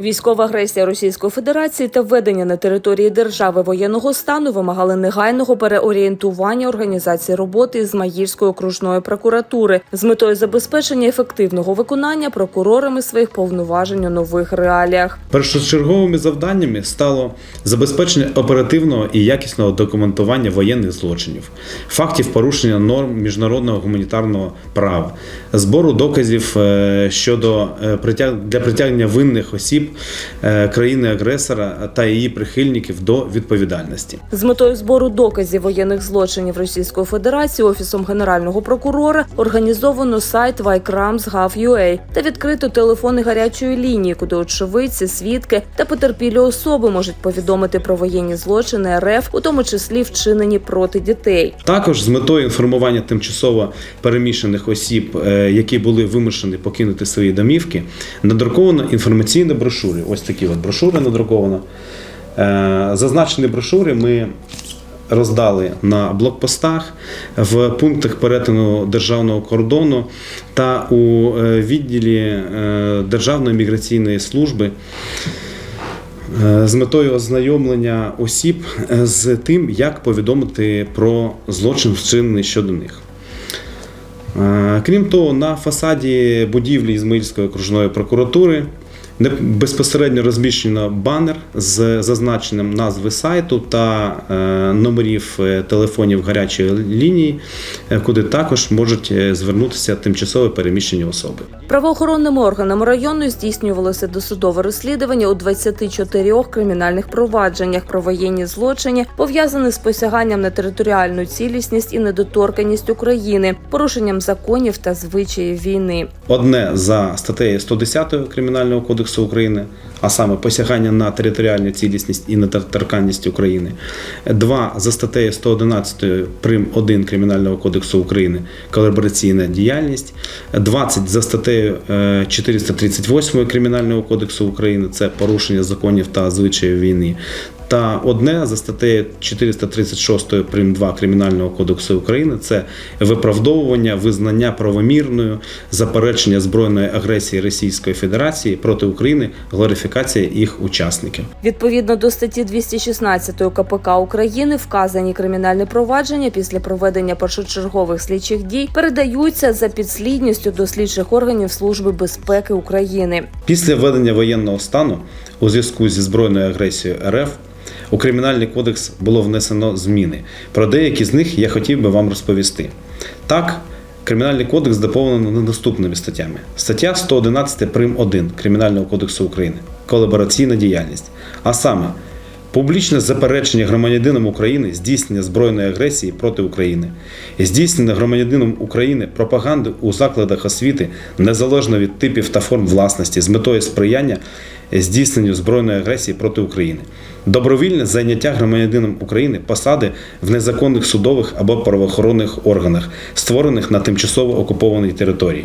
Військова агресія Російської Федерації та введення на території держави воєнного стану вимагали негайного переорієнтування організації роботи Ізмаїльської окружної прокуратури з метою забезпечення ефективного виконання прокурорами своїх повноважень у нових реаліях. Першочерговими завданнями стало забезпечення оперативного і якісного документування воєнних злочинів, фактів порушення норм міжнародного гуманітарного права, збору доказів е, щодо е, для притягнення винних осіб е, країни-агресора та її прихильників до відповідальності. З метою збору доказів воєнних злочинів Російської Федерації Офісом Генерального прокурора організовано сайт Vikrams.gov.ua та відкрито телефони гарячої лінії, куди очевидці, свідки та потерпілі особи можуть повідомити про воєнні злочини РФ, у тому числі вчинені проти дітей. Також з метою інформування тимчасово переміщених осіб, е, які були вимушені покинути свої домівки, надруковано інформаційні брошури. Ось такі от брошури надруковано. Е, Зазначені брошури ми роздали на блокпостах в пунктах перетину державного кордону та у е, відділі е, Державної міграційної служби з метою ознайомлення осіб з тим, як повідомити про злочин, вчинений щодо них. Крім того, на фасаді будівлі Ізмаїльської окружної прокуратури безпосередньо розміщено банер з зазначенням назви сайту та е, номерів е, телефонів гарячої лінії, е, куди також можуть звернутися тимчасово переміщені особи. Правоохоронними органами району здійснювалося досудове розслідування у 24 кримінальних провадженнях про воєнні злочини, пов'язані з посяганням на територіальну цілісність і недоторканність України, порушенням законів та звичаїв війни. Одне за статтею 110 Кримінального кодексу України, а саме посягання на територіальну цілісність і недоторканність України. Два за статтею 111 прим. 1 Кримінального кодексу України колабораційна діяльність. 20 за статтею е, 438 Кримінального кодексу України це порушення законів та звичаїв війни. Та одне за статтею 436 прим. 2 Кримінального кодексу України це виправдовування, визнання правомірною, заперечення збройної агресії Російської Федерації проти України, глорифікація їх учасників. Відповідно до статті 216 КПК України, вказані кримінальні провадження після проведення першочергових слідчих дій передаються за підслідністю до слідчих органів Служби безпеки України. Після введення воєнного стану у зв'язку зі збройною агресією РФ у Кримінальний кодекс було внесено зміни. Про деякі з них я хотів би вам розповісти. Так, Кримінальний кодекс доповнено наступними статтями. Стаття 111 прим. 1 Кримінального кодексу України колабораційна діяльність. А саме, Публічне заперечення громадянином України здійснення збройної агресії проти України, здійснення громадянином України пропаганди у закладах освіти незалежно від типів та форм власності з метою сприяння здійсненню збройної агресії проти України, добровільне зайняття громадянином України посади в незаконних судових або правоохоронних органах, створених на тимчасово окупованій території,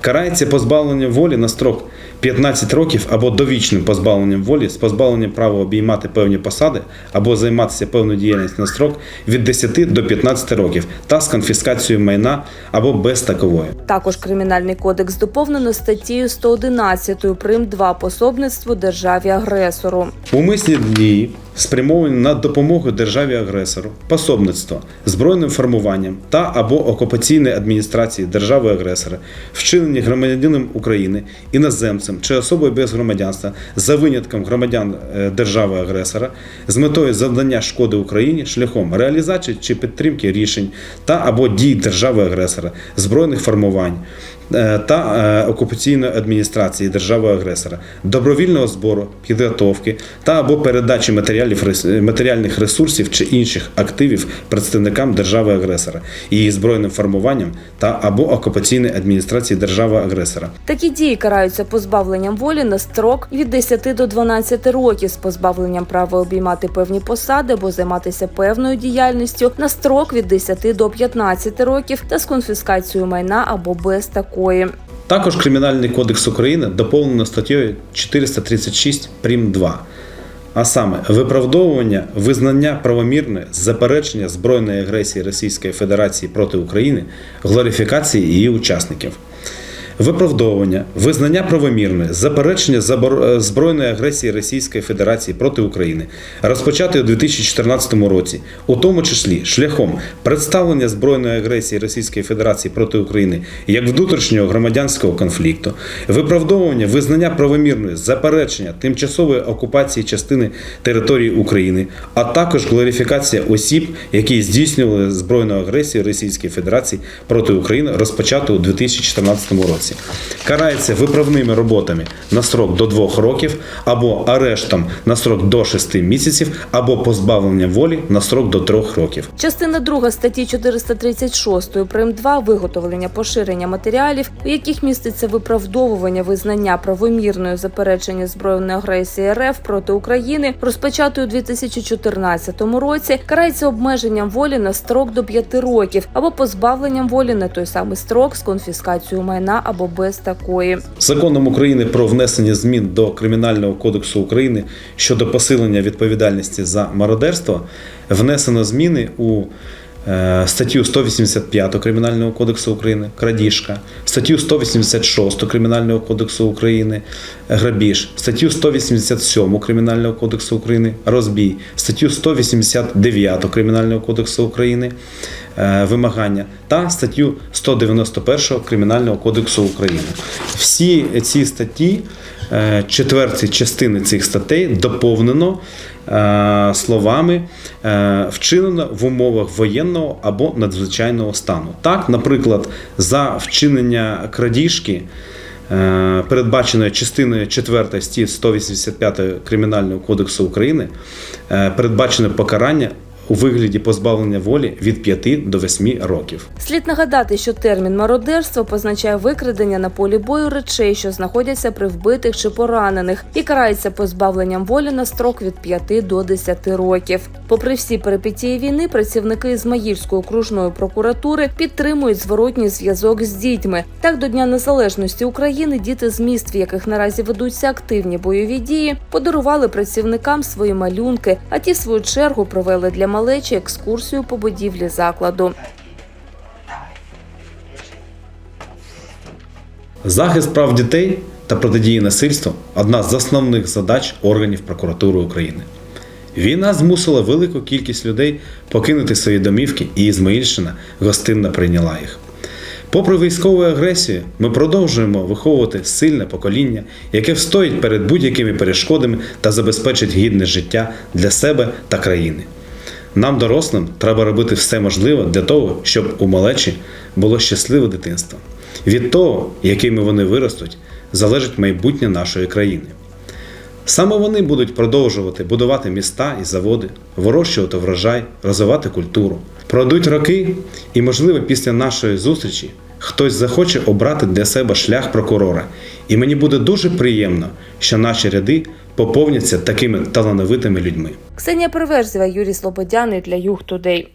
карається позбавленням волі на строк 15 років або довічним позбавленням волі з позбавленням права обіймати певні посади або займатися певною діяльністю на строк від 10 до 15 років та з конфіскацією майна або без такової. Також кримінальний кодекс доповнено статтею 111 прим. 2 пособництво державі агресору. Умисні дії спрямовані на допомогу державі агресору, пособництво, збройним формуванням та або окупаційної адміністрації держави агресора, вчинені громадянином України, іноземцем чи особою без громадянства за винятком громадян е, держави агресора з метою завдання шкоди Україні шляхом реалізації чи підтримки рішень та або дій держави агресора, збройних формувань. Е, Та е, окупаційної адміністрації держави-агресора, добровільного збору, підготовки та або передачі матеріалів матеріальних ресурсів чи інших активів представникам держави-агресора, її збройним формуванням та або окупаційної адміністрації держави-агресора. Такі дії караються позбавленням волі на строк від 10 до 12 років з позбавленням права обіймати певні посади або займатися певною діяльністю на строк від 10 до 15 років та з конфіскацією майна або без такої. Також Кримінальний кодекс України доповнено статтєю 436 прим. 2. А саме виправдовування, визнання правомірне, заперечення збройної агресії Російської Федерації проти України, глорифікації її учасників. Виправдовування, визнання правомірної, заперечення е, збройної агресії Російської Федерації проти України, розпочатої у 2014 році, у тому числі шляхом представлення збройної агресії Російської Федерації проти України як внутрішнього громадянського конфлікту, виправдовування, визнання правомірної, заперечення тимчасової окупації частини території України, а також глорифікація осіб, які здійснювали збройну агресію Російської Федерації проти України, розпочато у 2014 році. Карається виправними роботами на строк до 2 років або арештом на строк до 6 місяців, або позбавленням волі на строк до 3 років. Частина 2 статті 436 прим. 2 виготовлення поширення матеріалів, у яких міститься виправдовування визнання правомірної заперечення збройної агресії РФ проти України, розпочатої у 2014 році, карається обмеженням волі на строк до 5 років або позбавленням волі на той самий строк з конфіскацією майна або без такої. Законом України про внесення змін до Кримінального кодексу України щодо посилення відповідальності за мародерство внесено зміни у е, статтю 185 Кримінального кодексу України крадіжка, статтю 186 Кримінального кодексу України грабіж, статтю 187 Кримінального кодексу України розбій, статтю 189 Кримінального кодексу України вимагання та статтю 191 Кримінального кодексу України. Всі ці статті, е, четверті частини цих статей доповнено е, словами е, вчинено в умовах воєнного або надзвичайного стану. Так, наприклад, за вчинення крадіжки. е, Передбаченою частиною 4 статті 185 Кримінального кодексу України е, передбачено покарання у вигляді позбавлення волі від 5 до 8 років. Слід нагадати, що термін мародерство позначає викрадення на полі бою речей, що знаходяться при вбитих чи поранених, і карається позбавленням волі на строк від 5 до 10 років. Попри всі перипетії війни, працівники Ізмаїльської окружної прокуратури підтримують зворотній зв'язок з дітьми. Так до Дня Незалежності України діти з міст, в яких наразі ведуться активні бойові дії, подарували працівникам свої малюнки, а ті, в свою чергу, провели для малечі екскурсію по будівлі закладу. Захист прав дітей та протидії насильству одна з основних задач органів прокуратури України. Війна змусила велику кількість людей покинути свої домівки, і Ізмаїльщина гостинно прийняла їх. Попри військову агресію, ми продовжуємо виховувати сильне покоління, яке встоїть перед будь-якими перешкодами та забезпечить гідне життя для себе та країни. Нам, дорослим, треба робити все можливе для того, щоб у малечі було щасливе дитинство. Від того, якими вони виростуть, залежить майбутнє нашої країни. Саме вони будуть продовжувати будувати міста і заводи, вирощувати врожай, розвивати культуру. Пройдуть роки, і, можливо, після нашої зустрічі хтось захоче обрати для себе шлях прокурора. І мені буде дуже приємно, що наші ряди поповняться такими талановитими людьми. Ксенія Переверзєва, Юрій Слободяний для Юг Тудей.